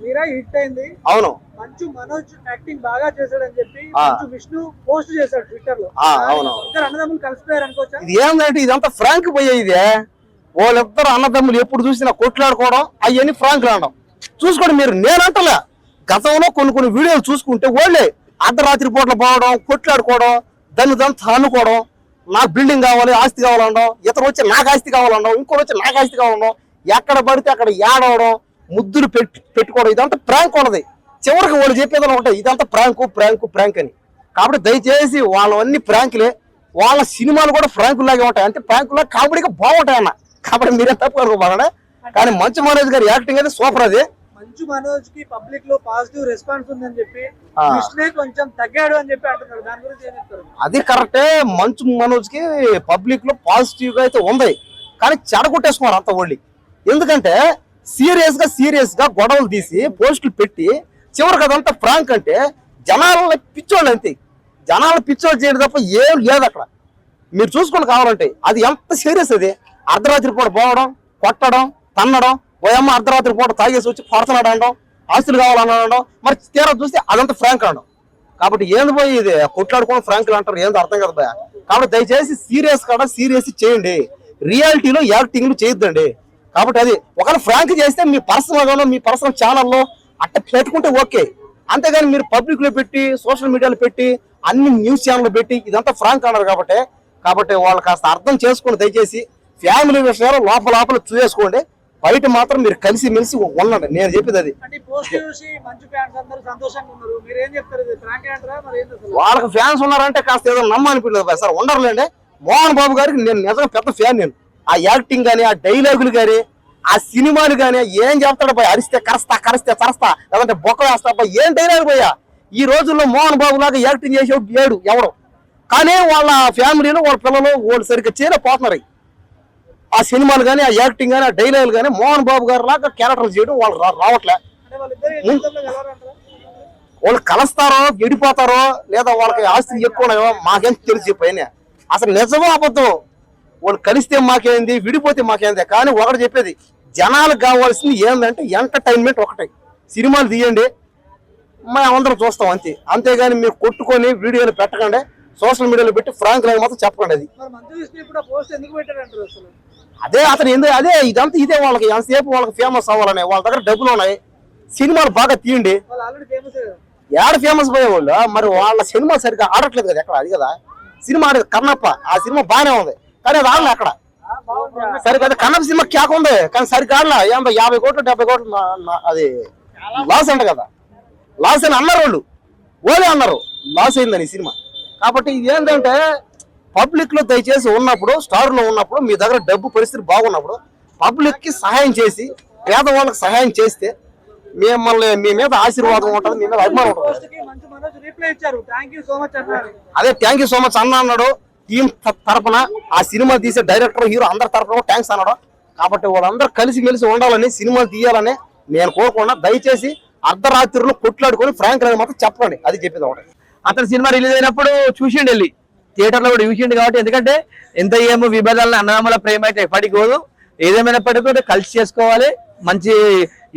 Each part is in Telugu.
మీరా హిట్ అయింది. అవును. మంచు మనోజ్ యాక్టింగ్ బాగా చేశాడని చెప్పి. మంచు విష్ణు పోస్ట్ చేశాడు ట్విట్టర్లో అవును. ఇద్దరు అన్నదమ్ములు కలిసిపోయారు అనుకోవచ్చా? ఇది ఏంటంటే ఇదంతా ఫ్రాంక్ పోయే ఇదే వాళ్ళిద్దరు అన్నదమ్ములు ఎప్పుడు చూసినా కొట్లాడుకోవడం అవన్నీ ఫ్రాంక్ ఆడడం చూసుకోండి మీరు నేనంటలే గతంలో కొన్ని కొన్ని వీడియోలు చూసుకుంటే వాళ్ళే అర్ధరాత్రి పూట్ల పోవడం కొట్లాడుకోవడం దాన్ని దాన్ని అనుకోవడం నాకు బిల్డింగ్ కావాలి ఆస్తి కావాలనడం ఇతరు వచ్చి నాకు ఆస్తి కావాలనడం ఇంకోటి వచ్చి నాకు ఆస్తి కావాలనడం ఎక్కడ పడితే అక్కడ ఏడవడం ముద్దులు పెట్టి పెట్టుకోవడం ఇదంతా ప్రాంక్ ఉన్నది. చివరికి వాళ్ళు చెప్పేది ఒకటే ఇదంతా ప్రాంకు ప్రాంకు ప్రాంక్ అని. కాబట్టి దయచేసి వాళ్ళవన్నీ ప్రాంకులే. వాళ్ళ సినిమాలు కూడా ఫ్రాంకులు లాగే ఉంటాయి. అంటే ఫ్రాంకులా కామెడీగా బాగుంటాయి అన్న. కాబట్టి మీరే తప్పు అనుకోబాగా కానీ మంచు మనోజ్ గారి యాక్టింగ్ అయితే సూపర్ అది. మంచు మనోజ్కి పబ్లిక్లో పాజిటివ్ రెస్పాన్స్ ఉందని చెప్పి కొంచెం తగ్గాడు అని చెప్పి అంటున్నారు. దాని గురించి అది కరెక్టే. మంచు మనోజ్కి పబ్లిక్లో పాజిటివ్గా అయితే ఉంది. కానీ చెడగొట్టేసుకున్నారు అంత ఒళ్ళి ఎందుకంటే సీరియస్గా సీరియస్గా గొడవలు తీసి పోస్టులు పెట్టి చివరికి అదంతా ఫ్రాంక్ అంటే జనాలని పిచ్చోళ్ళు అంతే. జనాలు పిచ్చోళ్ళు చేయడం తప్ప ఏం లేదు అక్కడ. మీరు చూసుకొని కావాలంటే అది ఎంత సీరియస్ అది? అర్ధరాత్రి పూట పోవడం కొట్టడం తన్నడం పోయమ్మ అర్ధరాత్రి పూట తాగేసి వచ్చి కొడతనాడు అనడం ఆస్తులు కావాలనడం మరి తీరా చూస్తే అదంతా ఫ్రాంక్ అనడం. కాబట్టి ఏంది పోయి ఇది? కొట్లాడుకోవడం ఫ్రాంకులు అంటారు ఏందో అర్థం కదా కాబట్టి దయచేసి సీరియస్ కాడ సీరియస్ చేయండి. రియాలిటీలో యాక్టింగ్లు చేయొద్దండి. కాబట్టి అది ఒకవేళ ఫ్రాంక్ చేస్తే మీ పర్సనల్ గానో మీ పర్సనల్ ఛానల్లో అట్ట పెట్టుకుంటే ఓకే. అంతేగాని మీరు పబ్లిక్లో పెట్టి సోషల్ మీడియాలో పెట్టి అన్ని న్యూస్ ఛానల్ పెట్టి ఇదంతా ఫ్రాంక్ అన్నారు కాబట్టి కాబట్టి వాళ్ళు కాస్త అర్థం చేసుకోండి దయచేసి ఫ్యామిలీ విషయాలు లోపల లోపల చూసుకోండి బయట మాత్రం మీరు కలిసి మెలిసి ఉండండి. నేను చెప్పేది అది. వాళ్ళకి ఫ్యాన్స్ ఉన్నారంటే కాస్త ఏదో నమ్మనిపించలేదు సార్. ఉండరులేండి. మోహన్ బాబు గారికి నేను నిజంగా పెద్ద ఫ్యాన్ నేను. ఆ యాక్టింగ్ కానీ ఆ డైలాగులు కానీ ఆ సినిమాలు కానీ ఏం చెప్తాడు పోయి అరిస్తే కరస్తా కరిస్తే చరస్తా లేదంటే బొక్క వేస్తా పోయి ఏం డైలాగ్ పోయా ఈ రోజుల్లో మోహన్ బాబు లాగా యాక్టింగ్ చేసే లేడు ఎవడు. కానీ వాళ్ళ ఫ్యామిలీలో వాళ్ళ పిల్లలు వాళ్ళు సరిగ్గా చేరపోతున్నారు ఆ సినిమాలు కానీ ఆ యాక్టింగ్ కానీ ఆ డైలాగులు కానీ మోహన్ బాబు గారు లాగా క్యారెక్టర్లు చేయడం వాళ్ళు రావట్లే. వాళ్ళు కలుస్తారో విడిపోతారో లేదా వాళ్ళకి ఆస్తి ఎక్కువ ఉన్నాయో మాకేం తెలిసి పైన. అసలు నిజమో అబద్ధం వాళ్ళు కలిస్తే మాకేంది విడిపోతే మాకేంది? కానీ ఒకటి చెప్పేది జనాలకు కావాల్సింది ఏంటంటే ఎంటర్టైన్మెంట్ ఒకటే. సినిమాలు తీయండి మేము అందరం చూస్తాం అంతే. అంతేగాని మీరు కొట్టుకొని వీడియోలు పెట్టకండి సోషల్ మీడియాలో పెట్టి ఫ్రాంక్ లైన్ మాత్రం చెప్పకండి అది. అదే అతను ఎందుకు అదే ఇదంతా ఇదే వాళ్ళకి ఎంతసేపు వాళ్ళకి ఫేమస్ అవ్వాలని వాళ్ళ దగ్గర డబ్బులు ఉన్నాయి సినిమాలు బాగా తీయండి. ఏడ ఫేమస్ పోయేవాళ్ళు? మరి వాళ్ళ సినిమా సరిగ్గా ఆడట్లేదు కదా ఎక్కడ? అది కదా. సినిమా ఆడేది కన్నప్ప ఆ సినిమా బాగానే ఉంది. కానీ అది ఆడలే అక్కడ సరే కదా కన్నప్ప సినిమా క్యాక్ ఉంది కానీ సరిగ్గా ఆడలే. ఏందో యాభై కోట్లు డెబ్బై కోట్లు అది లాస్ అంట కదా. లాస్ అని అన్నారు వాళ్ళు. ఓలే అన్నారు. లాస్ అయిందని ఈ సినిమా. కాబట్టి ఇది ఏంటంటే పబ్లిక్లో దయచేసి ఉన్నప్పుడు స్టార్లో ఉన్నప్పుడు మీ దగ్గర డబ్బు పరిస్థితి బాగున్నప్పుడు పబ్లిక్కి సహాయం చేసి పేదవాళ్ళకి సహాయం చేస్తే మిమ్మల్ని మీ మీద ఆశీర్వాదం ఉంటుంది మీ మీద అభిమానం ఉంటుంది. అదే థ్యాంక్ యూ సో మచ్ అన్న అన్నాడు. టీం తరపున ఆ సినిమా తీసే డైరెక్టర్ హీరో అందరి తరపున థ్యాంక్స్ అన్నాడు. కాబట్టి వాళ్ళందరూ కలిసి మెలిసి ఉండాలని సినిమా తీయాలని నేను కోరుకున్నా. దయచేసి అర్ధరాత్రిలో కొట్లాడుకొని ఫ్రాంక్ అనేది మాత్రం చెప్పండి అది చెప్పేది ఒకటి. అతను సినిమా రిలీజ్ అయినప్పుడు చూసిండు వెళ్ళి. థియేటర్లో కూడా చూసిండు కాబట్టి ఎందుకంటే ఎంత ఏమో విభేదాలను అన్నదమ్ముల ప్రేమ అయితే ఎప్పటికి పోదు. ఏదేమైనప్పటికీ కలిసి చేసుకోవాలి. మంచి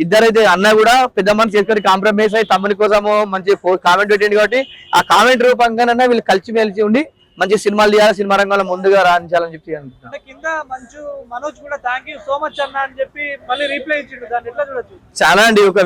ఇద్దరైతే అన్న కూడా పెద్ద మనిషి చేసుకొని కాంప్రమైజ్ అయ్యి తమ్ముని కోసము మంచి కామెంట్ పెట్టింది కాబట్టి ఆ కామెంట్ రూపంగానైనా వీళ్ళు కలిసి మెలిసి ఉండి మంచి సినిమాలు తీయాలి సినిమా రంగంలో ముందుగా రాణించాలని చెప్పి అనుకుంటున్నాను. అంటే కింద మంచు మనోజ్ కూడా థ్యాంక్ యూ సో మచ్ అన్న అని చెప్పి మళ్ళీ రీప్లై ఇచ్చిండు. దాన్ని ఎట్లా చూడొచ్చు? చాలా అండి ఒక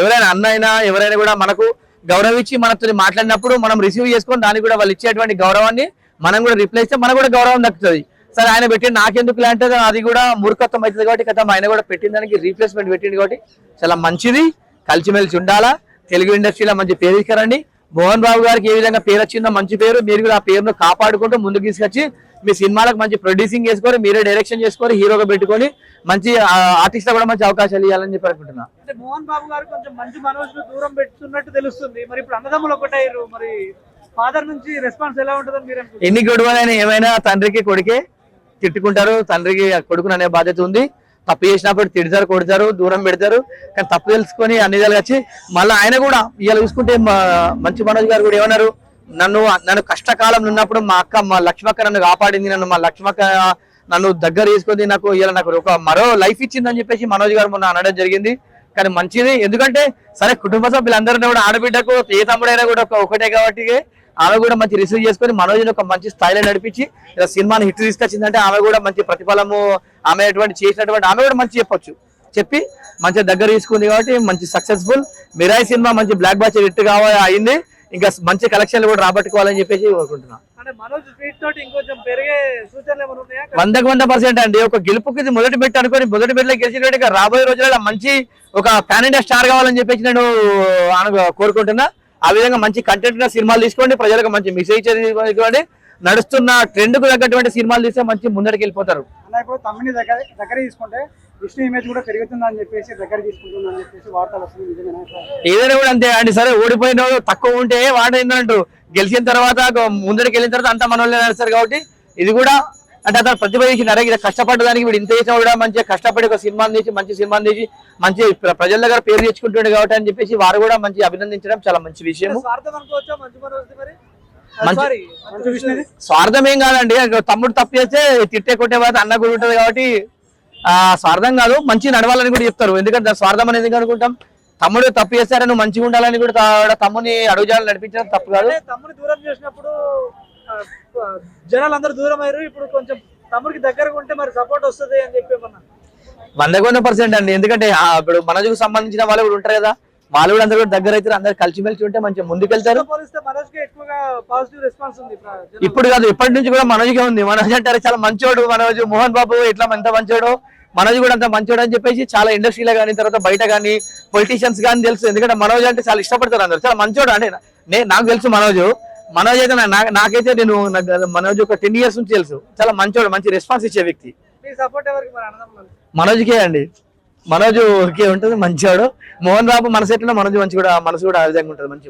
ఎవరైనా అన్న అయినా ఎవరైనా కూడా మనకు గౌరవించి మనతో మాట్లాడినప్పుడు మనం రిసీవ్ చేసుకొని దానికి కూడా వాళ్ళు ఇచ్చేటువంటి గౌరవాన్ని మనం కూడా రిప్లై ఇస్తే మనకు కూడా గౌరవం దక్కుతుంది. సరే ఆయన పెట్టి నాకెందుకు అంటే అది కూడా మూర్ఖత్వం అవుతుంది కాబట్టి కదా ఆయన కూడా పెట్టిన దానికి రీప్లేస్మెంట్ పెట్టింది కాబట్టి చాలా మంచిది. కలిసిమెలిసి ఉండాలా. తెలుగు ఇండస్ట్రీలో మంచి పేరు తీసుకురండి మోహన్ బాబు గారికి ఏ విధంగా పేరు వచ్చిందో మంచి పేరు మీరు కూడా ఆ పేరును కాపాడుకుంటూ ముందుకు తీసుకొచ్చి మీ సినిమాలకు మంచి ప్రొడ్యూసింగ్ చేసుకొని మీరే డైరెక్షన్ చేసుకొని హీరోగా పెట్టుకొని మంచి ఆర్టిస్ట్ కూడా మంచి అవకాశాలు ఇవ్వాలని చెప్పి అనుకుంటున్నా. అంటే మోహన్ బాబు గారు కొంచెం మంచు మనోజ్ దూరం పెడుతున్నట్టు తెలుస్తుంది. మరి ఇప్పుడు అన్నదమ్ములు ఒకటయ్యారు. మరి ఫాదర్ నుంచి రెస్పాన్స్ ఎలా ఉంటుందని మీరు ఎన్ని గొడవలైనా ఏమైనా తండ్రికి కొడుకే తిట్టుకుంటారు తండ్రికి కొడుకుని అనే బాధ్యత ఉంది. తప్పు చేసినప్పుడు తిడతారు కొడతారు దూరం పెడతారు. కానీ తప్పు తెలుసుకొని అన్ని విధాలుగా వచ్చి మళ్ళీ ఆయన కూడా ఇలా చూసుకుంటే మంచి మనోజ్ గారు కూడా ఏమన్నారు? నన్ను నన్ను కష్టకాలం ఉన్నప్పుడు మా అక్క మా లక్ష్మక్క నన్ను కాపాడింది నన్ను మా లక్ష్మక్క నన్ను దగ్గర తీసుకుంది నాకు ఇలా నాకు ఒక మరో లైఫ్ ఇచ్చిందని చెప్పేసి మనోజ్ గారు మొన్న అనడం జరిగింది. కానీ మంచిది. ఎందుకంటే సరే కుటుంబ సభ్యులందరినీ కూడా ఆడబిడ్డకు ఏ తమ్ముడైనా కూడా ఒక ఒకటే కాబట్టి ఆమె కూడా మంచి రిసీవ్ చేసుకొని మనోజ్ని ఒక మంచి స్థాయిలో నడిపించి ఇలా సినిమాని హిట్ తీసుకొచ్చిందంటే ఆమె కూడా మంచి ప్రతిఫలము ఆమె అటువంటి చేసినటువంటి ఆమె కూడా మంచి చెప్పొచ్చు. చెప్పి మంచి దగ్గర తీసుకుంది కాబట్టి మంచి సక్సెస్ఫుల్ మిరాయి సినిమా మంచి బ్లాక్ బాస్టర్ హిట్ కావాలి అయింది. ఇంకా మంచి కలెక్షన్లు కూడా రాబట్టుకోవాలని చెప్పేసి ఉన్నాయా? వందకు వంద పర్సెంట్ అండి. ఒక గెలుపుకి మొదటి పెట్టి అనుకొని మొదటి పెట్టిలో గెలిచినట్టు ఇక రాబోయే రోజులలో మంచి ఒక పాన్ ఇండియా స్టార్ కావాలని చెప్పేసి నేను కోరుకుంటున్నా. ఆ విధంగా మంచి కంటెంట్ సినిమాలు తీసుకోండి. ప్రజలకు మంచి మెసేజ్ తీసుకోండి. నడుస్తున్న ట్రెండ్కు తగ్గటువంటి సినిమాలు తీస్తే మంచి ముందరికి వెళ్ళిపోతారు. దగ్గర తీసుకుంటే విష్ణు ఇమేజ్ కూడా పెరుగుతుందని చెప్పేసి దగ్గర తీసుకుంటుందని చెప్పేసి వార్తలు వస్తుంది నిజమేనా? ఏదైనా కూడా అంతే అండి. సరే ఓడిపోయిన తక్కువ ఉంటే వాడైందంటూ గెలిచిన తర్వాత ముందరికి వెళ్ళిన తర్వాత అంతా మన వాళ్ళే నడుస్తారు కాబట్టి ఇది కూడా అంటే అతను ప్రతిభ ఇలా కష్టపడ్డదానికి వీడు ఇంత చేసినా కూడా మంచిగా కష్టపడి ఒక సినిమాని తీసి మంచి సినిమాని తీసి మంచి ప్ర- ప్రజల దగ్గర పేరు తెచ్చుకుంటుండే కాబట్టి అని చెప్పేసి వారు కూడా మంచి అభినందించడం చాలా మంచి విషయము. స్వార్థం అనుకోవచ్చా? మంచి మనోజ్ మరి? మంచి- సారీ మంచు విష్ణుది స్వార్థం ఏం కాదండి. తమ్ముడు తప్పు చేస్తే తిట్టే కొట్టే అన్న కూడా ఉంటుంది కాబట్టి స్వార్థం కాదు మంచి నడవాలని కూడా చెప్తారు. ఎందుకంటే స్వార్థం అనేది అనుకుంటాం? తమ్ముడు తప్పు చేస్తారా నువ్వు మంచిగా ఉండాలని కూడా తమ్ముని అడుగుజాలని నడిపించడం తప్పు కాదు. అంటే తమ్ముని దూరం చేసినప్పుడు జనాలు అందరూ దూరం అయ్యారు. ఇప్పుడు కొంచెం తమ్ముడికి దగ్గరగా ఉంటే మరి సపోర్ట్ వస్తుంది అని చెప్పి వంద కొన్ని పర్సెంట్ అండి. ఎందుకంటే ఇప్పుడు మనకు సంబంధించిన వాళ్ళు కూడా ఉంటారు కదా. వాళ్ళు కూడా అందరూ కూడా దగ్గర అయితే అందరు కలిసిమెలిసి ఉంటే మంచిగా ముందుకెళ్తారు. ఇప్పుడు కాదు ఇప్పటి నుంచి కూడా మనోజ్గా ఉంది. మనోజ్ అంటారు చాలా మంచోడు మనోజ్. మోహన్ బాబు ఎట్లా ఎంత మంచోడు. మనోజ్ కూడా అంత మంచోడు అని చెప్పేసి చాలా ఇండస్ట్రీలో కానీ తర్వాత బయట కానీ పొలిటీషియన్స్ కానీ తెలుసు. ఎందుకంటే మనోజ్ అంటే చాలా ఇష్టపడతారు అందరు. చాలా మంచోడు అంటే నేను నాకు తెలుసు మనోజ్. మనోజ్ అయితే నాకైతే నేను మనోజ్ ఒక టెన్ ఇయర్స్ నుంచి తెలుసు. చాలా మంచోడు మంచి రెస్పాన్స్ ఇచ్చే వ్యక్తి. మనోజ్కే అండి. మనోజ్ ఓకే ఉంటుంది మంచివాడు మోహన్ బాబు మనసు ఎట్లా మనోజ్ మంచి కూడా మనసు కూడా ఆ విధంగా ఉంటుంది మంచిగా